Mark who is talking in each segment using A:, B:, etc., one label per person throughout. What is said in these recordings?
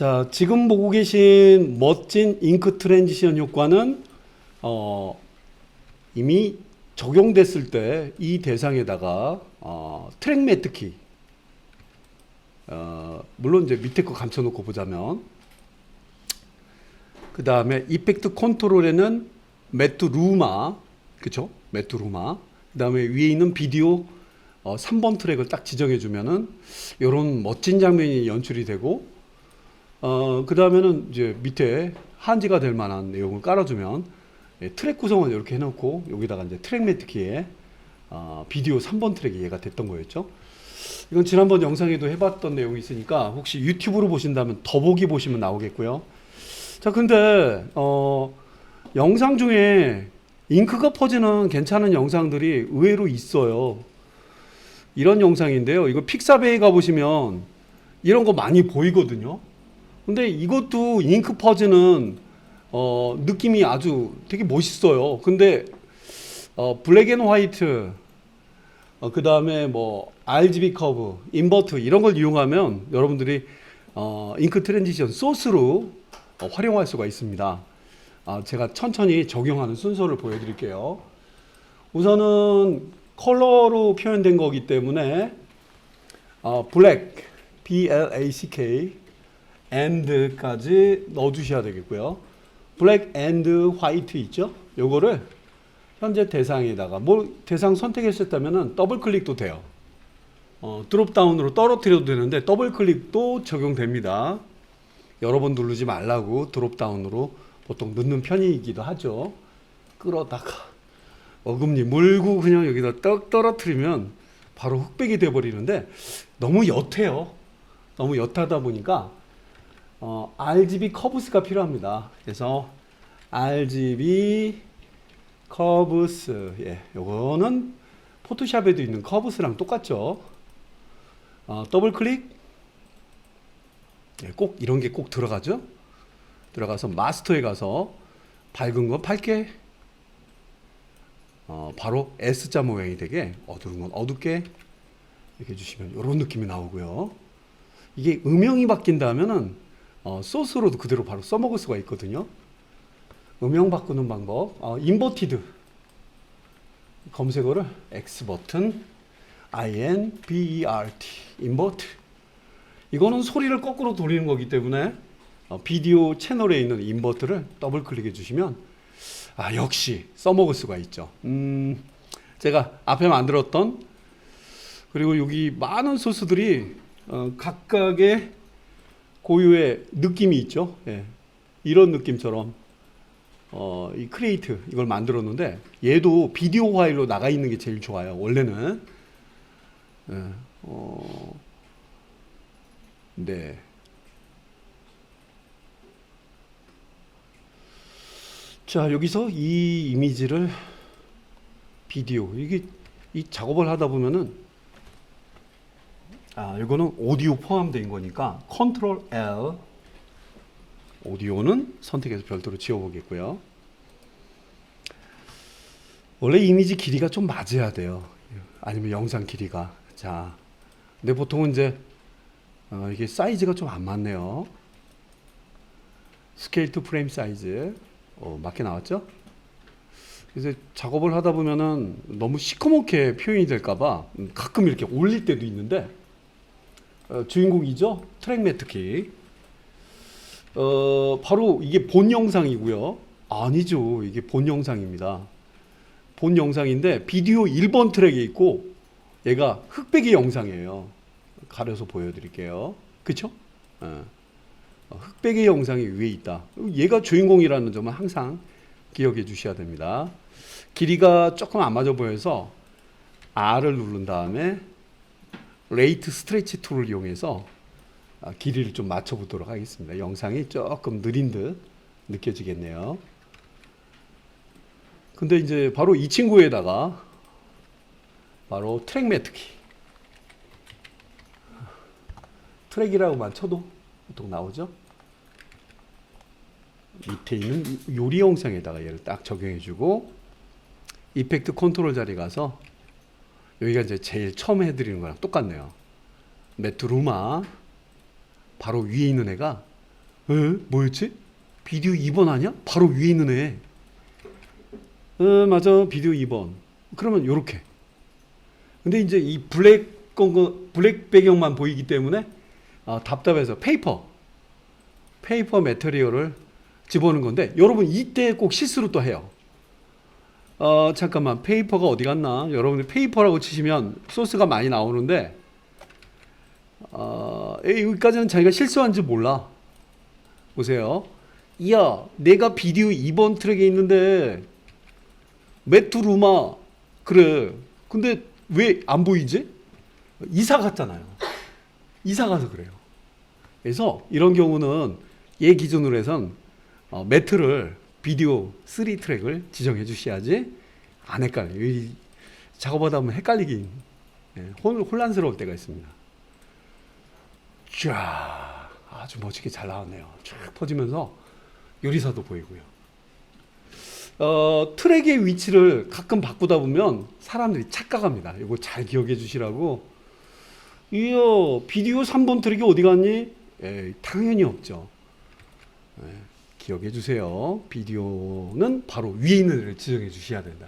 A: 자, 지금 보고 계신 멋진 잉크 트랜지션 효과는 어, 이미 적용됐을 때 이 대상에다가 어, 트랙 매트 키 어, 물론 이제 밑에 거 감춰놓고 보자면 그 다음에 이펙트 컨트롤에는 매트 루마 그쵸? 매트 루마 그 다음에 위에 있는 비디오 어, 3번 트랙을 딱 지정해 주면은 이런 멋진 장면이 연출이 되고 어, 그 다음에는 이제 밑에 한지가 될 만한 내용을 깔아주면 예, 트랙 구성을 이렇게 해놓고 여기다가 이제 트랙 매트 키에 어, 비디오 3번 트랙이 얘가 됐던 거였죠. 이건 지난번 영상에도 해봤던 내용이 있으니까 혹시 유튜브로 보신다면 더보기 보시면 나오겠고요. 자, 근데 어, 영상 중에 잉크가 퍼지는 괜찮은 영상들이 의외로 있어요. 이런 영상인데요. 이거 픽사베이 가보시면 이런 거 많이 보이거든요. 근데 이것도 잉크 퍼지는 어, 느낌이 아주 되게 멋있어요. 근데 어, 블랙 앤 화이트 어, 그 다음에 뭐 RGB 커브, 인버트 이런 걸 이용하면 여러분들이 어, 잉크 트랜지션 소스로 어, 활용할 수가 있습니다. 아, 제가 천천히 적용하는 순서를 보여드릴게요. 우선은 컬러로 표현된 거기 때문에 어, 블랙, B-L-A-C-K, and까지 넣어주셔야 되겠고요. 블랙 and 화이트 있죠? 요거를 현재 대상에다가 뭐 대상 선택했었다면은 더블 클릭도 돼요. 어, 드롭 다운으로 떨어뜨려도 되는데 더블 클릭도 적용됩니다. 여러 번 누르지 말라고 드롭 다운으로 보통 넣는 편이기도 하죠. 끌어다가 어금니 물고 그냥 여기다 떡 떨어뜨리면 바로 흑백이 돼 버리는데 너무 옅해요. 너무 옅하다 보니까 어, RGB 커브스가 필요합니다. 그래서 RGB 커브스 예, 요거는 포토샵에도 있는 커브스랑 똑같죠. 어, 더블 클릭 예, 꼭 이런 게 꼭 들어가죠. 들어가서 마스터에 가서 밝은 건 밝게 어, 바로 S자 모양이 되게 어두운 건 어둡게 이렇게 해주시면 이런 느낌이 나오고요. 이게 음영이 바뀐다면은 어, 소스로도 그대로 바로 써먹을 수가 있거든요. 음영 바꾸는 방법, 어, 인버티드 검색어를 X 버튼, I N B E R T, 인버트. 이거는 소리를 거꾸로 돌리는 거기 때문에 어, 비디오 채널에 있는 인버트를 더블 클릭해 주시면 아 역시 써먹을 수가 있죠. 음, 제가 앞에 만들었던 그리고 여기 많은 소스들이 어, 각각의 고유의 느낌이 있죠. 예. 이런 느낌처럼 어, 이 크리에이트 이걸 만들었는데 얘도 비디오 파일로 나가 있는 게 제일 좋아요. 원래는 예. 어, 네. 자 여기서 이 이미지를 비디오 이게 이 작업을 하다 보면은 아 이거는 오디오 포함된 거니까 컨트롤 L 오디오는 선택해서 별도로 지워보겠고요. 원래 이미지 길이가 좀 맞아야 돼요. 아니면 영상 길이가 자 근데 보통은 이제 어, 이게 사이즈가 좀 안 맞네요. 스케일 투 프레임 사이즈 어, 맞게 나왔죠? 그래서 작업을 하다 보면은 너무 시커멓게 표현이 될까봐 가끔 이렇게 올릴 때도 있는데 어, 주인공이죠 트랙 매트키 어, 바로 이게 본 영상이고요 아니죠 이게 본 영상입니다 본 영상인데 비디오 1번 트랙에 있고 얘가 흑백의 영상이에요 가려서 보여드릴게요 그쵸? 어. 어, 흑백의 영상이 위에 있다. 얘가 주인공이라는 점은 항상 기억해 주셔야 됩니다. 길이가 조금 안 맞아 보여서 R을 누른 다음에 레이트 스트레치 툴을 이용해서 아, 길이를 좀 맞춰 보도록 하겠습니다. 영상이 조금 느린 듯 느껴지겠네요. 근데 이제 바로 이 친구에다가 바로 트랙 매트 키 트랙이라고만 쳐도 보통 나오죠. 밑에 있는 요리 영상에다가 얘를 딱 적용해주고 이펙트 컨트롤 자리 가서 여기가 이제 제일 처음 해드리는 거랑 똑같네요. 메트루마 바로 위에 있는 애가 에? 뭐였지? 비디오 2번 아니야? 바로 위에 있는 애. 어, 맞아. 비디오 2번. 그러면 요렇게. 근데 이제 이 블랙 거 블랙 배경만 보이기 때문에 아, 답답해서 페이퍼 페이퍼 매터리얼을 집어넣는 건데 여러분 이때 꼭 실수로 또 해요. 어 잠깐만 페이퍼가 어디 갔나? 여러분이 페이퍼라고 치시면 소스가 많이 나오는데 어 여기까지는 자기가 실수한지 몰라. 보세요. 야, 내가 비디오 2번 트랙에 있는데 메투루마 그래. 근데 왜 안 보이지? 이사 갔잖아요. 이사 가서 그래요. 그래서 이런 경우는 얘 기준으로 해선 어, 매트를 비디오 3 트랙을 지정해 주셔야지 안 헷갈려요. 이 작업하다 보면 헷갈리긴 예, 혼, 혼란스러울 때가 있습니다. 쫙 아주 멋지게 잘 나왔네요. 쫙 퍼지면서 요리사도 보이고요. 어, 트랙의 위치를 가끔 바꾸다 보면 사람들이 착각합니다. 이거 잘 기억해 주시라고. 이야, 비디오 3번 트랙이 어디 갔니? 에이, 당연히 없죠. 예, 기억해 주세요. 비디오는 바로 위에 있는 애를 지정해 주셔야 된다.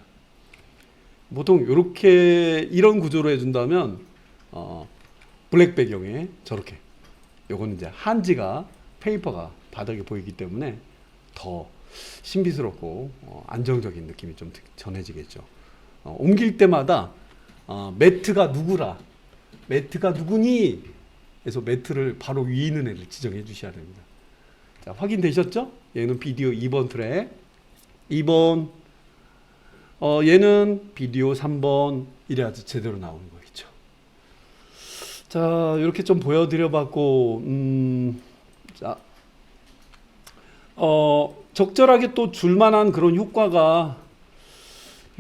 A: 보통 이렇게 이런 구조로 해준다면 어, 블랙 배경에 저렇게 요거는 이제 한지가 페이퍼가 바닥에 보이기 때문에 더 신비스럽고 어, 안정적인 느낌이 좀 드- 전해지겠죠. 어, 옮길 때마다 어, 매트가 누구라, 매트가 누구니? 그래서 매트를 바로 위에 있는 애를 지정해 주셔야 됩니다. 자, 확인되셨죠? 얘는 비디오 2번 트랙, 2번, 어, 얘는 비디오 3번, 이래야지 제대로 나오는 거겠죠. 자, 이렇게 좀 보여드려봤고, 음, 자, 어, 적절하게 또 줄만한 그런 효과가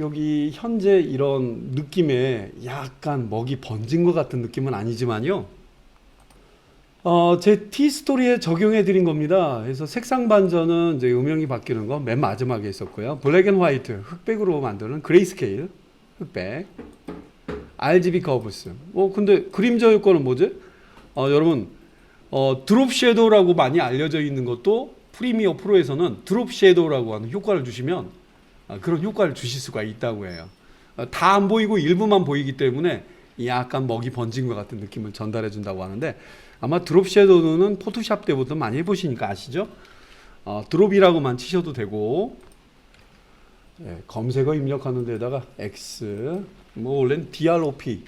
A: 여기 현재 이런 느낌에 약간 먹이 번진 것 같은 느낌은 아니지만요. 어, 제 T스토리에 적용해 드린 겁니다. 그래서 색상 반전은 이제 음영이 바뀌는 거 맨 마지막에 있었고요. 블랙 앤 화이트, 흑백으로 만드는 그레이스케일, 흑백. RGB 커브스. 어, 근데 그림자 효과는 뭐지? 어, 여러분, 어, 드롭 섀도우라고 많이 알려져 있는 것도 프리미어 프로에서는 드롭 섀도우라고 하는 효과를 주시면 아, 그런 효과를 주실 수가 있다고 해요. 다안 보이고 일부만 보이기 때문에 약간 먹이 번진 것 같은 느낌을 전달해 준다고 하는데 아마 드롭 섀도우는 포토샵 때부터 많이 해보시니까 아시죠? 어, 드롭이라고만 치셔도 되고 예, 검색어 입력하는 데다가 X 뭐 원래는 DROP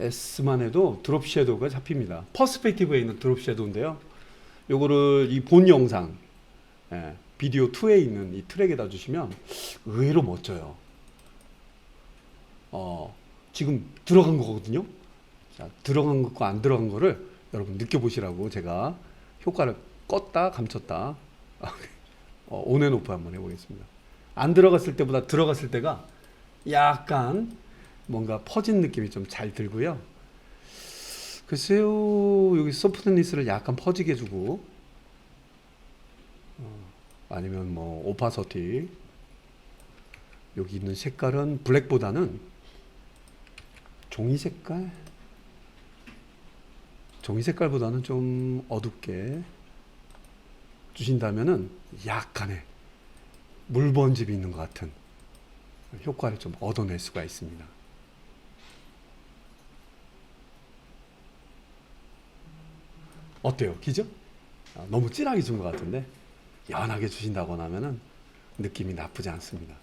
A: S만 해도 드롭 섀도우가 잡힙니다. 퍼스펙티브에 있는 드롭 섀도우인데요. 요거를 이 본 영상 예, 비디오 2에 있는 이 트랙에다 주시면 의외로 멋져요. 어, 지금 들어간 거거든요. 자, 들어간 것과 안 들어간 거를 여러분 느껴보시라고 제가 효과를 껐다 감췄다 어, 온앤오프 한번 해보겠습니다. 안 들어갔을 때보다 들어갔을 때가 약간 뭔가 퍼진 느낌이 좀 잘 들고요. 글쎄요, 여기 소프트니스를 약간 퍼지게 해주고, 어, 아니면 뭐 오파서티 여기 있는 색깔은 블랙보다는 종이 색깔, 종이 색깔보다는 좀 어둡게 주신다면은 약간의 물번집이 있는 것 같은 효과를 좀 얻어낼 수가 있습니다. 어때요? 기죠? 아, 너무 진하게 준 것 같은데 연하게 주신다고 하면은 느낌이 나쁘지 않습니다.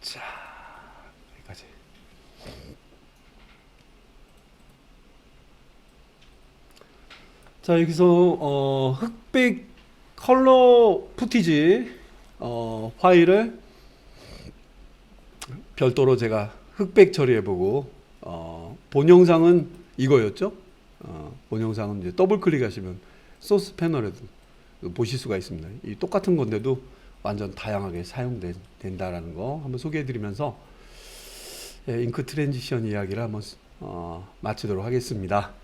A: 자, 여기까지. 자, 여기서 어, 흑백 컬러 푸티지 어, 파일을 별도로 제가 흑백 처리해보고 어, 본 영상은 이거였죠. 어, 본 영상은 이제 더블 클릭하시면 소스 패널에도 보실 수가 있습니다. 이 똑같은 건데도 완전 다양하게 사용된다라는 거 한번 소개해드리면서 예, 잉크 트랜지션 이야기를 한번 어, 마치도록 하겠습니다.